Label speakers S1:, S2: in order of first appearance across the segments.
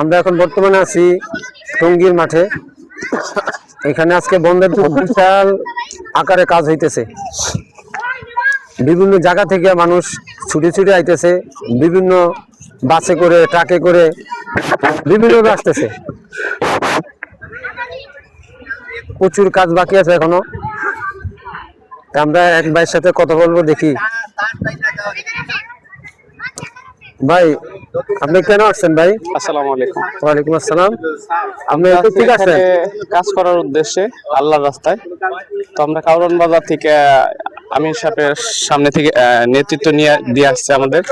S1: আমরা
S2: এখন বর্তমানে আছি টঙ্গীর মাঠে। এখানে আজকে বন্ধের বিশাল আকারে কাজ হইতেছে। বিভিন্ন জায়গা থেকে মানুষ ছুটে ছুটে আইতেছে, বিভিন্ন বাসে করে, ট্রাকে করে বিভিন্ন আসতেছে। প্রচুর কাজ বাকি আছে এখনও। আমরা এক ভাইয়ের সাথে কথা বলব, দেখি ভাই আপনি কেন আসছেন ভাই?
S1: আসসালামু আলাইকুম।
S2: ওয়ালাইকুম আসসালাম। আপনি একটু ঠিক আছেন?
S1: কাজ করার উদ্দেশ্যে আল্লাহর রাস্তায়। তো আমরা কাউরন বাজার থেকে আমির সাহেবের সামনে থেকে নেতৃত্ব নিয়ে দিয়ে আসছে আমাদের।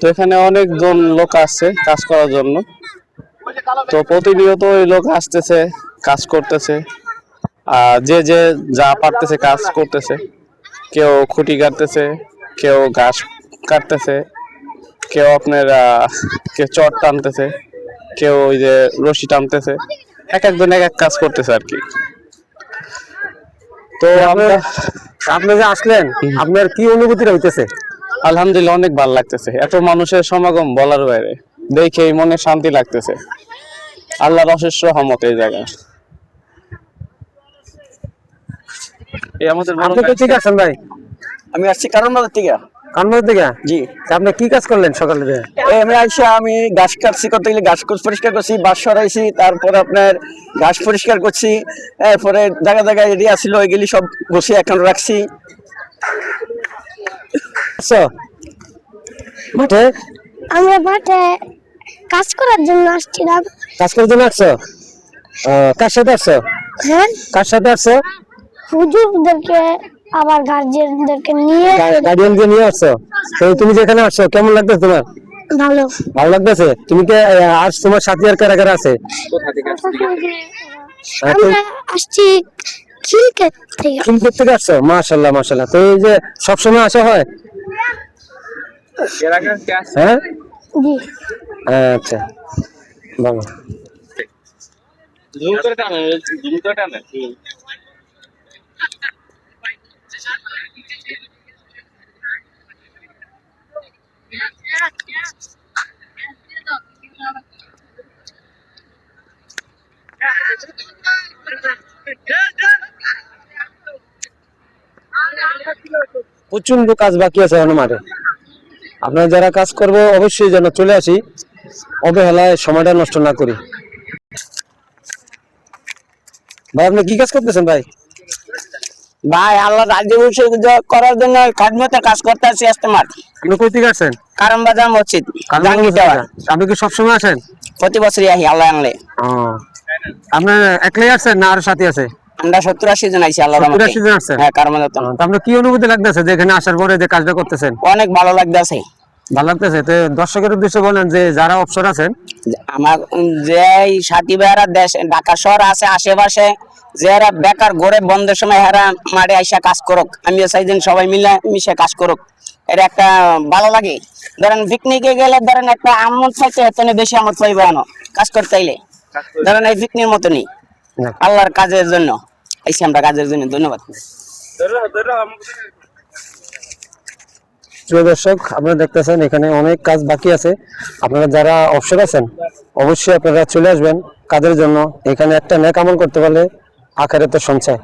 S1: তো এখানে অনেকজন লোক আসছে কাজ করার জন্য। তো প্রতিনিয়ত ওই লোক আসতেছে কাজ করতেছে। আর যে যে যা পারতেছে কাজ করতেছে। কেউ খুঁটি কাটতেছে কেউ ঘাস কাটতেছে। কেউ আপনার আহ, কেউ চট টানতেছে কেউ ওই যে রশি টানতেছে। এক একজন এক এক কাজ করতেছে আর কি। তো আমরা
S2: আপনি যে আসলেন আপনার কি অনুভূতি হইতেছে?
S1: আলহামদুলিল্লাহ অনেক ভালো লাগতেছে। এত মানুষের সমাগম বলার বাইরে। দেখে মনে শান্তি লাগতেছে। আল্লাহর অশেষ রহমত এই জায়গায়। এই আমাদের
S2: আপনি ঠিক আছেন ভাই।
S3: আমি আসছি কারণ বাজার থেকে।
S2: কানমার থেকে
S3: জি।
S2: তা আপনি কি কাজ করলেন সকালে থেকে?
S3: আমি আইসা আমি ঘাস কাটছি করতে গেলে ঘাস পরিষ্কার করছি বাস সরাইছি তারপরে আপনার ঘাস পরিষ্কার করছি এরপরে জায়গা জায়গায় এরিয়া ছিল ওইগুলি সব বসে এখন রাখছি।
S2: আসছো মাঠে
S4: আমরা মাঠে কাজ করার জন্য আসছিলাম।
S2: কাজ করার জন্য আসছো? কার সাথে আসছো?
S4: হ্যাঁ?
S2: কার সাথে আসছো?
S4: হুজুরদেরকে আবার গার্জিয়ানদেরকে নিয়ে
S2: গার্ডিয়ান দিয়ে নিয়ে আসছো? তো তুমি যেখানে আসছো কেমন লাগতেছে তোমার?
S4: ভালো।
S2: ভালো লাগতেছে? তুমি কে আর তোমার সাথী আর কারা কারা আছে? হ্যাঁ,
S4: আমরা আসছি খিলকেট থেকে।
S2: খিলপুর থেকে আসছো? মাশাল্লাহ মাশাল্লাহ তো এই যে সবসময় আসা হয়? হ্যাঁ?
S4: জি।
S2: আচ্ছা। ভালো
S1: জুম করে টানে জুম করে টানে।
S2: প্রচণ্ড কাজ বাকি আছে এখনও মাঠে আপনারা যারা কাজ করব অবশ্যই যেন চলে আসি অবহেলায় সময়টা নষ্ট না করি। ভাই আপনি কি কাজ করতেছেন ভাই?
S3: ভাই আল্লাহ রাজ্য করার জন্য খাদমতে কাজ করতে আসছি আসতে মাঠ।
S2: আপনি কই থেকে আসছেন?
S3: কারণ বাজার মসজিদ।
S2: আপনি কি সবসময় আসেন?
S3: প্রতি বছরই আহি আল্লাহ আনলে।
S2: আপনার একলাই আসছেন না আরও সাথী আছে?
S3: আমরা সত্তর আশি জন আইছি আল্লাহ
S2: 70 আশি জন আসছেন?
S3: হ্যাঁ।
S2: আপনার কি অনুভূতি লাগতেছে যে এখানে আসার পরে যে কাজটা করতেছেন?
S3: অনেক ভালো লাগতেছে।
S2: ভালো লাগতেছে? তো দর্শকের উদ্দেশ্যে বলেন যে যারা আছেন
S3: আমার যে এই সাথী ভাইয়ারা দেশ ঢাকা শহর আছে আশেপাশে যারা বেকার ঘরে বন্ধের সময় হেরা মাঠে আইসা কাজ করুক। আমিও চাই চাইছেন সবাই মিলে মিশে কাজ করুক। এটা একটা ভালো লাগে। ধরেন পিকনিকে গেলে ধরেন একটা আমোদ পাইতে এতনে বেশি আমোদ পাইবে কাজ করতে আইলে। ধরেন এই পিকনির মতনই। আল্লাহর কাজের জন্য। আইসি আমরা কাজের জন্য ধন্যবাদ।
S2: প্রিয় দর্শক আপনারা দেখতেছেন এখানে অনেক কাজ বাকি আছে। আপনারা যারা অবসর আছেন অবশ্যই আপনারা চলে আসবেন কাজের জন্য। এখানে একটা নেক আমল করতে পারলে আকারে তো সঞ্চয়।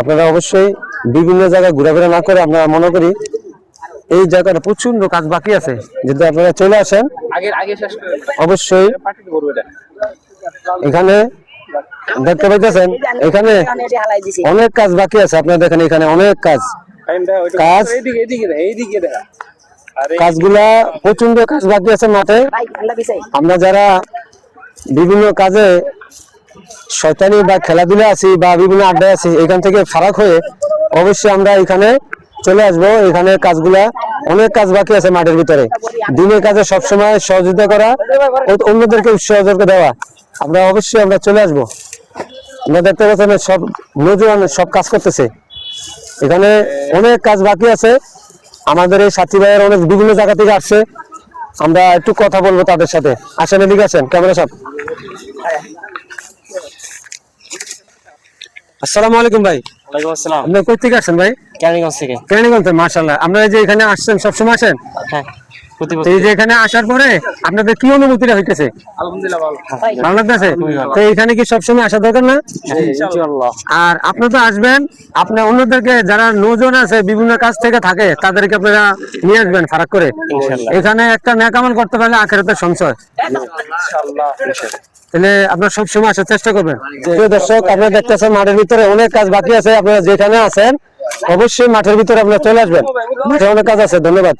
S2: আপনারা অবশ্যই বিভিন্ন জায়গায় ঘোরাফেরা না করে আমরা মনে করি এই জায়গাটা প্রচণ্ড কাজ বাকি আছে। যদি আপনারা চলে আসেন অবশ্যই এখানে দেখতে পাইতেছেন, এখানে অনেক কাজ বাকি আছে। আপনার দেখেন, এখানে অনেক কাজ। কাজ কাজগুলা প্রচণ্ড কাজ বাকি আছে মাঠে। আমরা যারা বিভিন্ন কাজে শয়তানি বা খেলাধুলা আছি বা বিভিন্ন আড্ডায় আছি, এখান থেকে ফারাক হয়ে অবশ্যই আমরা এখানে চলে আসব। এখানে কাজগুলা অনেক কাজ বাকি আছে মাঠের ভিতরে। দিনের কাজে সবসময় সহযোগিতা করা, অন্যদেরকে সহযোগিতা দেওয়া। আমরা অবশ্যই আমরা চলে আসব। আমরা দেখতে পাচ্ছেন সব নজরান সব কাজ করতেছে। এখানে অনেক কাজ বাকি আছে। আমাদের এই সাথী ভাইয়ের অনেক বিভিন্ন জায়গা থেকে আসছে। আমরা একটু কথা বলব তাদের সাথে। আসেন এদিকে আসেন। ক্যামেরা সব আসসালামু আলাইকুম ভাই।
S1: আসসালাম।
S2: আপনি কই থেকে আসছেন ভাই?
S3: কেরানীগঞ্জ থেকে।
S2: কেরানীগঞ্জ মার্শাল্লাহ আপনারা যে এখানে আসছেন সবসময় আসেন?
S3: হ্যাঁ।
S2: এই যে এখানে আসার পরে আপনাদের কি অনুভূতিটা হইতেছে? ভালো। লাগতেছে? তো এখানে কি সবসময় আসা দরকার না? আর আপনারা তো আসবেন আপনার অন্যদেরকে যারা নজন আছে বিভিন্ন কাজ থেকে থাকে তাদেরকে আপনারা নিয়ে আসবেন ফারাক করে। এখানে একটা ন্যাকামল করতে পারলে আখেরাতে সঞ্চয়। তাহলে আপনারা সবসময় আসার চেষ্টা করবেন। প্রিয় দর্শক আপনারা দেখতেছেন মাঠের ভিতরে অনেক কাজ বাকি আছে। আপনারা যেখানে আছেন অবশ্যই মাঠের ভিতরে আপনারা চলে আসবেন। মাঠে অনেক কাজ আছে ধন্যবাদ।